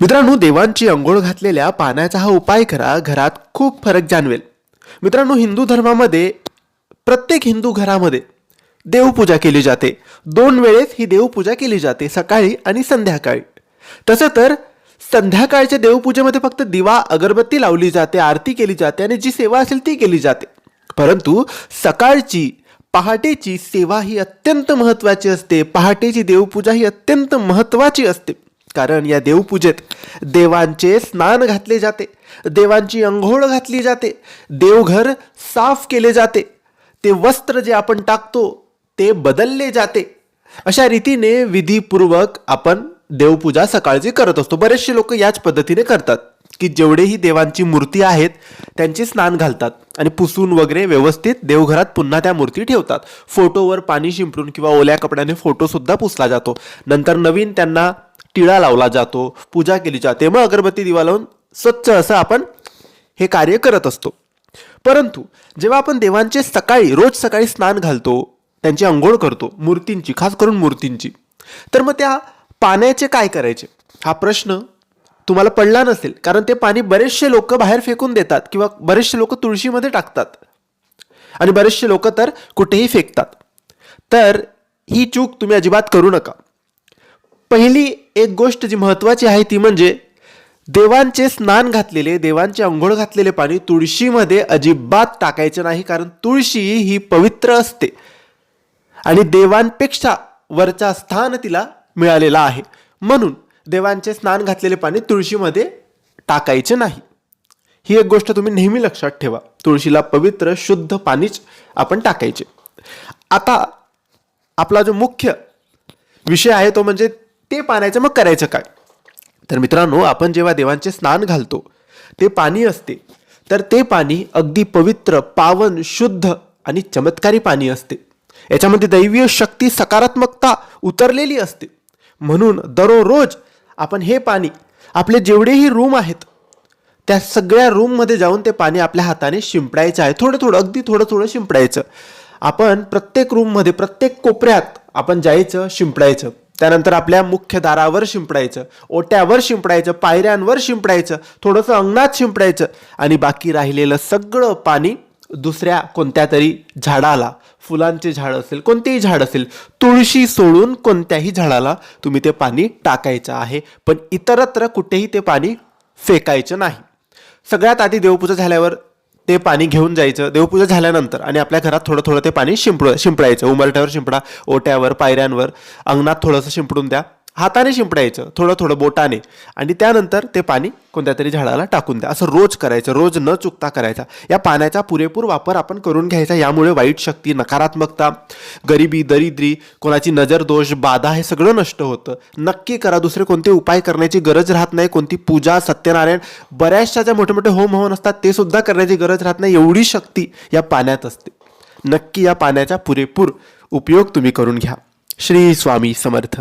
मित्रांनो देवांची अंघोळ घातलेल्या पाण्याचा हा उपाय करा घरात खूप फरक जाणवेल. मित्रांनो हिंदू धर्मामध्ये प्रत्येक हिंदू घरामध्ये देवपूजा केली जाते. दोन वेळेस ही देवपूजा केली जाते सकाळी आणि संध्याकाळी. तसं तर संध्याकाळच्या देवपूजेमध्ये फक्त दिवा अगरबत्ती लावली जाते आरती केली जाते आणि जी सेवा असेल ती केली जाते. परंतु सकाळची पहाटेची सेवा ही अत्यंत महत्त्वाची असते. पहाटेची देवपूजा ही अत्यंत महत्त्वाची असते. कारण या देवपूजेत देवांचे स्नान घातले जाते देवांची अंघोळ घातली जाते देवघर साफ केले जाते ते वस्त्र जे आपण टाकतो ते बदलले जाते. अशा रीतीने विधीपूर्वक आपण देवपूजा सकाळची करत असतो. बरेचसे लोक याच पद्धतीने करतात की जेवढेही देवांची मूर्ती आहेत त्यांचे स्नान घालतात आणि पुसून वगैरे व्यवस्थित देवघरात पुन्हा त्या मूर्ती ठेवतात. फोटोवर पाणी शिंपडून किंवा ओल्या कपड्याने फोटोसुद्धा पुसला जातो. नंतर नवीन त्यांना टिळा लावला जातो पूजा केली जाते. मग अगरबत्ती दिवा लावून स्वच्छ असं आपण हे कार्य करत असतो. परंतु जेव्हा आपण देवांचे सकाळी रोज सकाळी स्नान घालतो त्यांची आंघोळ करतो मूर्तींची खास करून मूर्तींची तर मग त्या पाण्याचे काय करायचे? हा प्रश्न तुम्हाला पडला नसेल कारण ते पाणी बरेचसे लोक बाहेर फेकून देतात किंवा बरेचसे लोक तुळशीमध्ये टाकतात. आणि बरेचसे लोक तर कुठेही फेकतात. तर ही चूक तुम्ही अजिबात करू नका. पहिली एक गोष्ट जी महत्त्वाची आहे ती म्हणजे देवांचे स्नान घातलेले देवांचे अंघोळ घातलेले पाणी तुळशीमध्ये अजिबात टाकायचे नाही कारण तुळशी ही पवित्र असते. आणि देवांपेक्षा वरचा स्थान तिला मिळालेला आहे. म्हणून देवांचे स्नान घातलेले पाणी तुळशीमध्ये टाकायचे नाही. ही एक गोष्ट तुम्ही नेहमी लक्षात ठेवा. तुळशीला पवित्र शुद्ध पाणीच आपण टाकायचे. आता आपला जो मुख्य विषय आहे तो म्हणजे ते पाण्याचं मग करायचं काय? तर मित्रांनो आपण जेव्हा देवांचे स्नान घालतो ते पाणी असते. तर ते पाणी अगदी पवित्र पावन शुद्ध आणि चमत्कारी पाणी असते. याच्यामध्ये दैवीय शक्ती सकारात्मकता उतरलेली असते. म्हणून दररोज आपण हे पाणी आपले जेवढेही रूम आहेत त्या सगळ्या रूममध्ये जाऊन ते पाणी आपल्या हाताने शिंपडायचं आहे. थोडं थोडं अगदी थोडं थोडं शिंपडायचं. आपण प्रत्येक रूममध्ये प्रत्येक कोपऱ्यात आपण जायचं शिंपडायचं. त्यानंतर आपल्या मुख्य दारावर शिंपडायचं ओट्यावर शिंपडायचं पायऱ्यांवर शिंपडायचं थोडंसं अंगणात शिंपडायचं आणि बाकी राहिलेलं सगळं पाणी दुसऱ्या कोणत्या तरी झाडाला. फुलांचे झाड असेल कोणतेही झाड असेल तुळशी सोडून कोणत्याही झाडाला तुम्ही ते पाणी टाकायचं आहे. पण इतरत्र कुठेही ते पाणी फेकायचं नाही. सगळ्यात आधी देवपूजा झाल्यावर ते पाणी घेऊन जायचं. देवपूजा झाल्यानंतर आणि आपल्या घरात थोडं थोडं ते पाणी शिंपड शिंपडायचं. उमरट्यावर शिंपडा ओट्यावर पायऱ्यांवर. अंगणात थोडंसं शिंपडून द्या. हाताने शिंपडायचं थोडं थोडं बोटाने. आणि त्यानंतर ते पाणी कोणत्या तरी झाडाला टाकून द्या. असं रोज करायचं रोज न चुकता करायचा. या पाण्याचा पुरेपूर वापर आपण करून घ्यायचा. यामुळे वाईट शक्ती नकारात्मकता गरिबी दरिद्री कोणाची नजर दोष बाधा हे सगळं नष्ट होतं. नक्की करा. दुसरे कोणते उपाय करण्याची गरज राहत नाही. कोणती पूजा सत्यनारायण बऱ्याचशा ज्या मोठे मोठे होम हवन असतात ते सुद्धा करण्याची गरज राहत नाही. एवढी शक्ती या पाण्यात असते. नक्की या पाण्याचा पुरेपूर उपयोग तुम्ही करून घ्या. श्री स्वामी समर्थ.